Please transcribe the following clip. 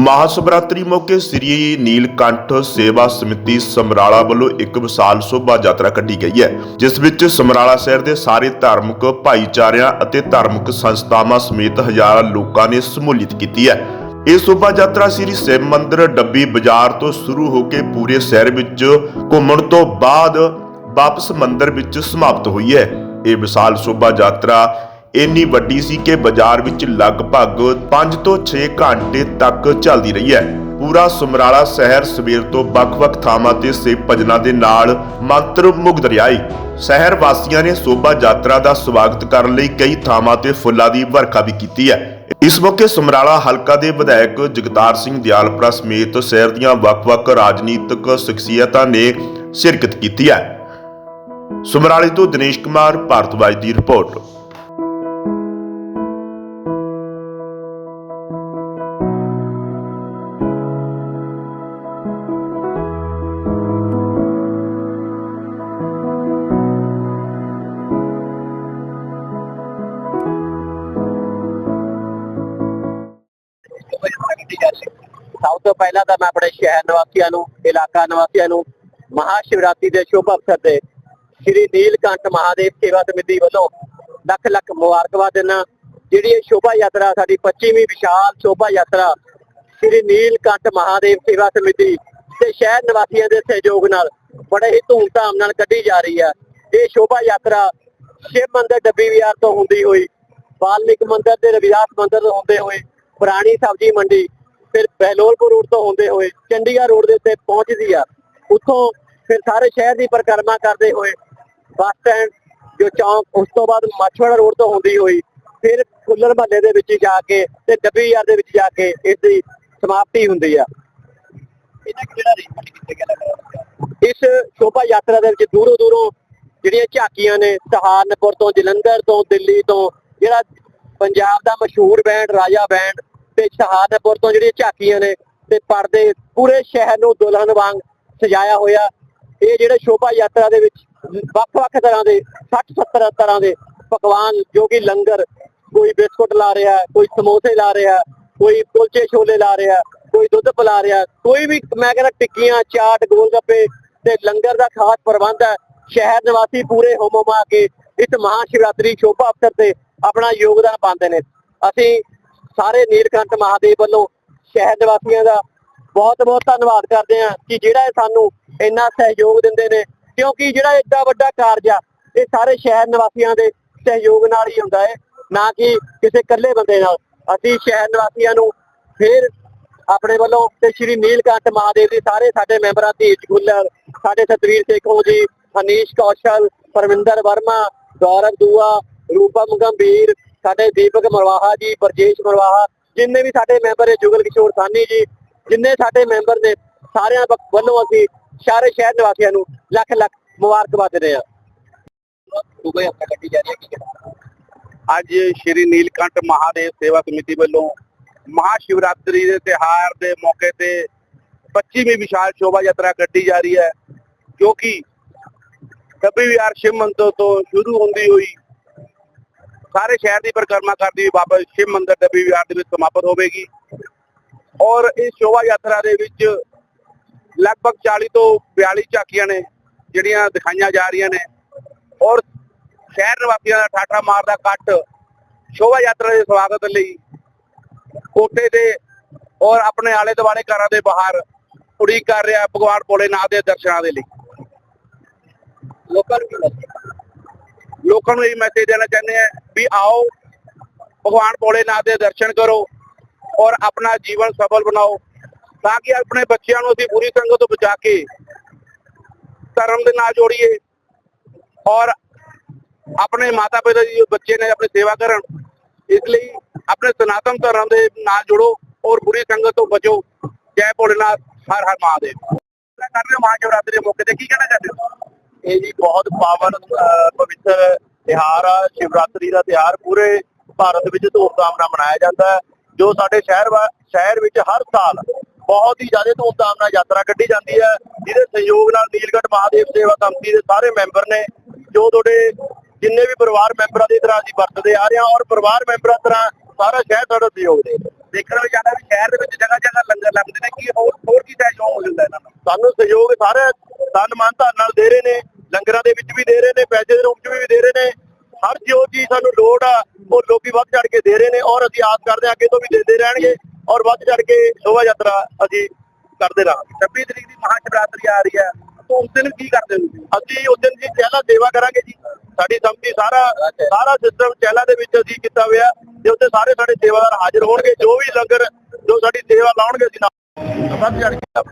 ਮਹਾਸ਼ਿਵਰਾਤਰੀ ਮੌਕੇ ਸ੍ਰੀ ਨੀਲਕੰਠ ਸੇਵਾ ਸਮਿਤੀ ਸਮਰਾਲਾ ਵੱਲੋਂ ਇੱਕ ਵਿਸ਼ਾਲ ਸ਼ੋਭਾ ਯਾਤਰਾ ਕੱਢੀ ਗਈ ਹੈ, ਜਿਸ ਵਿੱਚ ਸਮਰਾਲਾ ਸ਼ਹਿਰ ਦੇ ਸਾਰੇ ਧਾਰਮਿਕ ਭਾਈਚਾਰਿਆਂ ਅਤੇ ਧਾਰਮਿਕ ਸੰਸਥਾਵਾਂ ਸਮੇਤ ਹਜ਼ਾਰਾਂ ਲੋਕਾਂ ਨੇ ਸਮੂਲੀਅਤ ਕੀਤੀ ਹੈ। ਇਹ ਸ਼ੋਭਾ ਯਾਤਰਾ ਸ੍ਰੀ ਸ਼ਿਵ ਮੰਦਰ ਡੱਬੀ ਬਾਜ਼ਾਰ ਤੋਂ ਸ਼ੁਰੂ ਹੋ ਕੇ ਪੂਰੇ ਸ਼ਹਿਰ ਵਿੱਚ ਘੁੰਮਣ ਤੋਂ ਬਾਅਦ ਵਾਪਸ ਮੰਦਰ ਵਿੱਚ ਸਮਾਪਤ ਹੋਈ ਹੈ। ਇਹ ਵਿਸ਼ਾਲ ਸ਼ੋਭਾ ਯਾਤਰਾ ਇੰਨੀ ਵੱਡੀ ਸੀ ਕਿ ਬਾਜ਼ਾਰ ਵਿੱਚ ਲਗਭਗ 5 ਤੋਂ 6 ਘੰਟੇ ਤੱਕ ਚੱਲਦੀ ਰਹੀ ਹੈ। ਪੂਰਾ ਸਮਰਾਲਾ ਸ਼ਹਿਰ ਸਵੇਰ ਤੋਂ ਵੱਖ-ਵੱਖ ਥਾਵਾਂ ਤੇ ਸੇਵ ਭਜਨਾਂ ਦੇ ਨਾਲ ਮੰਤਰ ਮੁਗਧ ਰਿਹਾ ਏ। ਸ਼ਹਿਰ ਵਾਸੀਆਂ ਨੇ ਸ਼ੋਭਾ ਯਾਤਰਾ ਦਾ ਸਵਾਗਤ ਕਰਨ ਲਈ ਕਈ ਥਾਵਾਂ ਤੇ ਫੁੱਲਾਂ ਦੀ ਵਰਖਾ ਵੀ ਕੀਤੀ ਹੈ। ਇਸ ਮੌਕੇ ਸਮਰਾਲਾ ਹਲਕਾ ਦੇ ਵਿਧਾਇਕ ਜਗਤਾਰ ਸਿੰਘ ਦਿਆਲਪੁਰਾ ਸਮੇਤ ਸ਼ਹਿਰ ਦੀਆਂ ਵੱਖ-ਵੱਖ ਰਾਜਨੀਤਿਕ ਸ਼ਖਸੀਅਤਾਂ ਨੇ ਸ਼ਿਰਕਤ ਕੀਤੀ ਹੈ। ਸਮਰਾਲੇ ਤੋਂ ਦਿਨੇਸ਼ ਕੁਮਾਰ ਭਾਰਤਵਾਜ ਦੀ ਰਿਪੋਰਟ। ਸਭ ਤੋਂ ਪਹਿਲਾਂ ਤਾਂ ਮੈਂ ਆਪਣੇ ਸ਼ਹਿਰ ਨਿਵਾਸੀਆਂ ਨੂੰ, ਇਲਾਕਾ ਨਿਵਾਸੀਆਂ ਨੂੰ ਮਹਾ ਸ਼ਿਵਰਾਤਰੀ ਦੇ ਸ਼ੁਭ ਅਵਸਰ ਤੇ ਸ੍ਰੀ ਨੀਲਕੰਠ ਮਹਾਦੇਵ ਸੇਵਾ ਸਮਿਤੀ ਵੱਲੋਂ ਲੱਖ ਲੱਖ ਮੁਬਾਰਕਬਾਦ ਦਿੰਦਾ ਜਿਹੜੀ ਇਹ ਸ਼ੋਭਾ ਯਾਤਰਾ, ਸਾਡੀ 25ਵੀਂ ਵਿਸ਼ਾਲ ਸ਼ੋਭਾ ਯਾਤਰਾ ਸ੍ਰੀ ਨੀਲਕੰਠ ਮਹਾਦੇਵ ਸੇਵਾ ਸਮਿਤੀ ਤੇ ਸ਼ਹਿਰ ਨਿਵਾਸੀਆਂ ਦੇ ਸਹਿਯੋਗ ਨਾਲ ਬੜੇ ਹੀ ਧੂਮਧਾਮ ਨਾਲ ਕੱਢੀ ਜਾ ਰਹੀ ਹੈ। ਇਹ ਸ਼ੋਭਾ ਯਾਤਰਾ ਸ਼ਿਵ ਮੰਦਿਰ ਡੱਬੀ ਵਿਹਾਰ ਤੋਂ ਹੁੰਦੀ ਹੋਈ ਵਾਲਮੀਕ ਮੰਦਿਰ ਤੇ ਰਵਿਦਾਸ ਮੰਦਿਰ ਤੋਂ ਹੁੰਦੇ ਹੋਏ ਪੁਰਾਣੀ ਸਬਜ਼ੀ ਮੰਡੀ ਫਿਰ ਬਹਿਲੋਲਪੁਰ ਰੋਡ ਤੋਂ ਹੁੰਦੇ ਹੋਏ ਚੰਡੀਗੜ੍ਹ ਰੋਡ ਦੇ ਉੱਤੇ ਪਹੁੰਚਦੀ ਆ। ਉੱਥੋਂ ਫਿਰ ਸਾਰੇ ਸ਼ਹਿਰ ਦੀ ਪਰਿਕਰਮਾ ਕਰਦੇ ਹੋਏ ਬੱਸ ਸਟੈਂਡ ਜੋ ਚੌਂਕ ਉਸ ਤੋਂ ਬਾਅਦ ਮਾਛਵਾੜਾ ਰੋਡ ਤੋਂ ਹੁੰਦੀ ਹੋਈ ਫਿਰ ਫੁੱਲਰ ਮਹੱਲੇ ਦੇ ਵਿੱਚ ਜਾ ਕੇ ਤੇ ਡੱਬੀ ਯਾਰ ਦੇ ਵਿੱਚ ਜਾ ਕੇ ਇਸ ਦੀ ਸਮਾਪਤੀ ਹੁੰਦੀ ਆ। ਇਸ ਸ਼ੋਭਾ ਯਾਤਰਾ ਦੇ ਵਿੱਚ ਦੂਰੋਂ ਦੂਰੋਂ ਜਿਹੜੀਆਂ ਝਾਕੀਆਂ ਨੇ ਸਹਾਰਨਪੁਰ ਤੋਂ ਜਲੰਧਰ ਤੋਂ ਦਿੱਲੀ ਤੋਂ ਜਿਹੜਾ ਪੰਜਾਬ ਦਾ ਮਸ਼ਹੂਰ ਬੈਂਡ ਰਾਜਾ ਬੈਂਡ ਤੇ ਸਹਾਰਨਪੁਰ ਤੋਂ ਜਿਹੜੀਆਂ ਝਾਕੀਆਂ ਨੇ ਤੇ ਪਰਦੇ ਪੂਰੇ ਸ਼ਹਿਰ ਨੂੰ ਦੁਲਹਨ ਵਾਂਗ ਸਜਾਇਆ ਹੋਇਆ। ਇਹ ਜਿਹੜੇ ਸ਼ੋਭਾ ਯਾਤਰਾ ਦੇ ਵਿੱਚ ਵੱਖ-ਵੱਖ ਤਰ੍ਹਾਂ ਦੇ 60 70 ਤਰ੍ਹਾਂ ਦੇ ਪਕਵਾਨ, ਜੋ ਕਿ ਲੰਗਰ, ਕੋਈ ਬਿਸਕੁਟ ਲਾ ਰਿਹਾ, ਕੋਈ ਸਮੋਸੇ ਲਾ ਰਿਹਾ, ਕੋਈ ਕੁਲਚੇ ਛੋਲੇ ਲਾ ਰਿਹਾ, ਕੋਈ ਦੁੱਧ ਪਿਲਾ ਰਿਹਾ, ਕੋਈ ਵੀ ਮੈਂ ਕਹਿੰਦਾ ਟਿੱਕੀਆਂ, ਚਾਟ ਗੋਲ ਗੱਪੇ ਤੇ ਲੰਗਰ ਦਾ ਖਾਸ ਪ੍ਰਬੰਧ ਹੈ। ਸ਼ਹਿਰ ਨਿਵਾਸੀ ਪੂਰੇ ਹੋਮ ਹੋਮਾ ਕੇ ਇਸ ਮਹਾ ਸ਼ਿਵਰਾਤਰੀ ਸ਼ੋਭਾ ਅਵਸਰ ਤੇ ਆਪਣਾ ਯੋਗਦਾਨ ਪਾਉਂਦੇ ਨੇ। ਅਸੀਂ ਸਾਰੇ ਨੀਲਕੰਠ ਮਹਾਦੇਵ ਵੱਲੋਂ ਸ਼ਹਿਰ ਨਿਵਾਸੀਆਂ ਦਾ ਬਹੁਤ ਬਹੁਤ ਧੰਨਵਾਦ ਕਰਦੇ ਹਾਂ ਕਿ ਜਿਹੜਾ ਇਹ ਸਾਨੂੰ ਇੰਨਾ ਸਹਿਯੋਗ ਦਿੰਦੇ ਨੇ, ਕਿਉਂਕਿ ਜਿਹੜਾ ਏਡਾ ਵੱਡਾ ਕਾਰਜ ਆ, ਇਹ ਸਾਰੇ ਸ਼ਹਿਰ ਨਿਵਾਸੀਆਂ ਦੇ ਸਹਿਯੋਗ ਨਾਲ ਹੀ ਹੁੰਦਾ ਹੈ, ਨਾ ਕਿ ਕਿਸੇ ਇਕੱਲੇ ਬੰਦੇ ਨਾਲ। ਅਸੀਂ ਸ਼ਹਿਰ ਨਿਵਾਸੀਆਂ ਨੂੰ ਫਿਰ ਆਪਣੇ ਵੱਲੋਂ ਤੇ ਸ਼੍ਰੀ ਨੀਲਕੰਠ ਮਹਾਦੇਵ ਦੇ ਸਾਰੇ ਸਾਡੇ ਮੈਂਬਰਾਂ ਧੀਰਜ ਗੁੱਲਰ ਸਾਡੇ ਸਤਵੀਰ ਸੇਖੋਂ ਜੀ, ਹਨੀਸ਼ ਕੌਸ਼ਲ, ਪਰਮਿੰਦਰ ਵਰਮਾ, ਗੌਰਵ ਦੂਆ, ਰੂਪਮ ਗੰਭੀਰ ਸਾਡੇ ਦੀਪਕ ਮਰਵਾਹਾ ਜੀ ਬਰਜੇਸ਼ ਮਰਵਾਹਾ, ਜਿੰਨੇ ਵੀ ਸਾਡੇ ਮੈਂਬਰ ਨੇ, ਜੁਗਲ ਕਿਸ਼ੋਰ ਸਾਨੀ ਜੀ, ਜਿੰਨੇ ਸਾਡੇ ਮੈਂਬਰ ਨੇ, ਸਾਰਿਆਂ ਵੱਲੋਂ ਅਸੀਂ ਸਾਰੇ ਸ਼ਹਿਰ ਨਿਵਾਸੀਆਂ ਨੂੰ ਲੱਖ ਲੱਖ ਮੁਬਾਰਕਬਾਦ ਦਿੰਦੇ ਹਾਂ। ਦੁਬਈ ਆਪਣਾ ਗੱਡੀ ਜਾ ਰਹੀ ਹੈ ਅੱਜ ਸ਼੍ਰੀ ਨੀਲਕੰਠ ਮਹਾਦੇਵ ਸੇਵਾ ਸਮਿਤੀ ਵੱਲੋਂ ਮਹਾ ਸ਼ਿਵਰਾਤਰੀ ਦੇ ਤਿਹਾਰ ਦੇ ਮੌਕੇ ਤੇ 25ਵੀਂ ਵਿਸ਼ਾਲ ਸ਼ੋਭਾ ਯਾਤਰਾ ਕੱਢੀ ਜਾ ਰਹੀ ਹੈ, ਜੋ ਕਿ ਡੱਬੀ ਵਿਹਾਰ ਸ਼ਿਵ ਮੰਦਿਰ ਤੋਂ ਸ਼ੁਰੂ ਹੁੰਦੀ ਹੋਈ ਸਾਰੇ ਸ਼ਹਿਰ ਦੀ ਪਰਿਕਰਮਾ ਕਰਦੀ ਹੋਈ ਵਾਪਸ ਸ਼ਿਵ ਮੰਦਿਰ ਡੱਬੀ ਵਿਹਾਰ ਦੇ ਵਿੱਚ ਸਮਾਪਤ ਹੋਵੇਗੀ। ਔਰ ਇਸ ਸ਼ੋਭਾ ਯਾਤਰਾ ਦੇ ਵਿੱਚ ਲਗਭਗ 40 ਤੋਂ 42 ਝਾਕੀਆਂ ਨੇ ਜਿਹੜੀਆਂ ਦਿਖਾਈਆਂ ਜਾ ਰਹੀਆਂ ਨੇ। ਔਰ ਸ਼ਹਿਰ ਨਿਵਾਸੀਆਂ ਦਾ ਠਾਠਾ ਮਾਰਦਾ ਕੱਟ ਸ਼ੋਭਾ ਯਾਤਰਾ ਦੇ ਸਵਾਗਤ ਲਈ ਕੋਟੇ ਦੇ ਔਰ ਆਪਣੇ ਆਲੇ ਦੁਆਲੇ ਘਰਾਂ ਦੇ ਬਾਹਰ ਉਡੀਕ ਕਰ ਰਿਹਾ ਭਗਵਾਨ ਭੋਲੇਨਾਥ ਦੇ ਦਰਸ਼ਨਾਂ ਦੇ ਲਈ। ਲੋਕਾਂ ਨੂੰ ਕੀ ਲੋਕਾਂ ਨੂੰ ਇਹ ਮੈਸੇਜ ਦੇਣਾ ਚਾਹੁੰਦੇ ਆ ਵੀ ਆਓ, ਭਗਵਾਨ ਭੋਲੇਨਾਥ ਦੇ ਦਰਸ਼ਨ ਕਰੋ ਔਰ ਆਪਣਾ ਜੀਵਨ ਸਫਲ ਬਣਾਓ, ਤਾਂ ਕਿ ਆਪਣੇ ਬੱਚਿਆਂ ਨੂੰ ਅਸੀਂ ਬੁਰੀ ਸੰਗਤ ਤੋਂ ਬਚਾ ਕੇ ਧਰਮ ਦੇ ਨਾਲ ਜੋੜੀਏ ਔਰ ਆਪਣੇ ਮਾਤਾ ਪਿਤਾ ਜੀ ਬੱਚੇ ਨੇ ਆਪਣੀ ਸੇਵਾ ਕਰਨ, ਇਸ ਲਈ ਆਪਣੇ ਸਨਾਤਨ ਧਰਮ ਦੇ ਨਾਲ ਜੁੜੋ ਔਰ ਬੁਰੀ ਸੰਗਤ ਤੋਂ ਬਚੋ। ਜੈ ਭੋਲੇਨਾਥ ਹਰ ਹਰ ਮਹਾਦੇਵ। ਕਰ ਰਹੇ ਹੋ ਮਹਾਸ਼ਿਵਰਾਤਰੀ ਦੇ ਮੌਕੇ ਤੇ, ਕੀ ਕਹਿਣਾ ਚਾਹੁੰਦੇ ਹੋ? ਇਹ ਜੀ ਬਹੁਤ ਪਾਵਨ ਪਵਿੱਤਰ ਤਿਹਾਰ ਆ, ਸ਼ਿਵਰਾਤਰੀ ਦਾ ਤਿਹਾਰ ਪੂਰੇ ਭਾਰਤ ਵਿੱਚ ਧੂਮਧਾਮ ਨਾਲ ਮਨਾਇਆ ਜਾਂਦਾ ਹੈ, ਜੋ ਸਾਡੇ ਸ਼ਹਿਰ ਸ਼ਹਿਰ ਵਿੱਚ ਹਰ ਸਾਲ ਬਹੁਤ ਹੀ ਜ਼ਿਆਦਾ ਧੂਮਧਾਮ ਨਾਲ ਯਾਤਰਾ ਕੱਢੀ ਜਾਂਦੀ ਹੈ, ਜਿਹਦੇ ਸਹਿਯੋਗ ਨਾਲ ਨੀਲਗੜ੍ਹ ਮਹਾਦੇਵ ਸੇਵਾ ਕਮੇਟੀ ਦੇ ਸਾਰੇ ਮੈਂਬਰ ਨੇ, ਜੋ ਤੁਹਾਡੇ ਜਿੰਨੇ ਵੀ ਪਰਿਵਾਰ ਮੈਂਬਰਾਂ ਦੀ ਤਰ੍ਹਾਂ ਅਸੀਂ ਵਰਤਦੇ ਆ ਰਹੇ ਹਾਂ ਔਰ ਪਰਿਵਾਰ ਮੈਂਬਰਾਂ ਤਰ੍ਹਾਂ ਸਾਰਾ ਸ਼ਹਿਰ ਤੁਹਾਡਾ ਸਹਿਯੋਗ ਦੇ ਦੇਖਣ ਵਿੱਚ ਆਉਂਦਾ ਵੀ ਸ਼ਹਿਰ ਦੇ ਵਿੱਚ ਜਗ੍ਹਾ ਜਗ੍ਹਾ ਲੰਗਰ ਲੰਗਰ ਲੱਗਦੇ ਨੇ, ਕੀ ਹੋਰ ਹੋਰ ਕੀ ਸਹਿਯੋਗ ਮਿਲਦਾ ਇਹਨਾਂ ਨੂੰ? ਸਾਨੂੰ ਸਹਿਯੋਗ ਸਾਰੇ ਤਨ ਮਨ ਧਨ ਨਾਲ ਦੇ ਰਹੇ ਨੇ ਲੰਗਰਾਂ ਦੇ ਵਿੱਚ ਵੀ ਦੇ ਰਹੇ ਨੇ ਪੈਸੇ ਦੇ ਰੂਪ 'ਚ ਵੀ ਦੇ ਰਹੇ ਨੇ। ਹਰ ਜੋ ਚੀਜ਼ ਸਾਨੂੰ ਲੋੜ ਆ ਉਹ ਲੋਕੀ ਵੱਧ ਚੜ ਕੇ ਦੇ ਰਹੇ ਨੇ ਔਰ ਅਸੀਂ ਆਸ ਕਰਦੇ ਹਾਂ ਅੱਗੇ ਤੋਂ ਵੀ ਦਿੰਦੇ ਰਹਿਣਗੇ ਔਰ ਵੱਧ ਚੜ ਕੇ ਸ਼ੋਭਾ ਯਾਤਰਾ ਅਸੀਂ ਕਰਦੇ ਰਹਾਂਗੇ। 26 ਤਰੀਕ ਦੀ ਮਹਾ ਸ਼ਿਵਰਾਤਰੀ ਆ ਰਹੀ ਹੈ। ਤਾਂ ਉਸ ਦਿਨ ਕੀ ਕਰਦੇ ਹੋ ਅਸੀਂ ਉਸ ਦਿਨ ਜੀ ਚਹਿਲਾ ਸੇਵਾ ਕਰਾਂਗੇ ਜੀ। ਸਾਡੀ ਸਮਝੀ ਸਾਰਾ ਸਾਰਾ ਸਿਸਟਮ ਚਹਿਲਾ ਦੇ ਵਿੱਚ ਅਸੀਂ ਕੀਤਾ ਹੋਇਆ। ਤੇ ਉੱਥੇ ਸਾਰੇ ਸਾਡੇ ਸੇਵਾਦਾਰ ਹਾਜ਼ਰ ਹੋਣਗੇ ਜੋ ਵੀ ਲੰਗਰ ਜੋ ਸਾਡੀ ਸੇਵਾ ਲਾਉਣਗੇ ਅਸੀਂ ਨਾਲ ਵੱਧ ਚੜ ਕੇ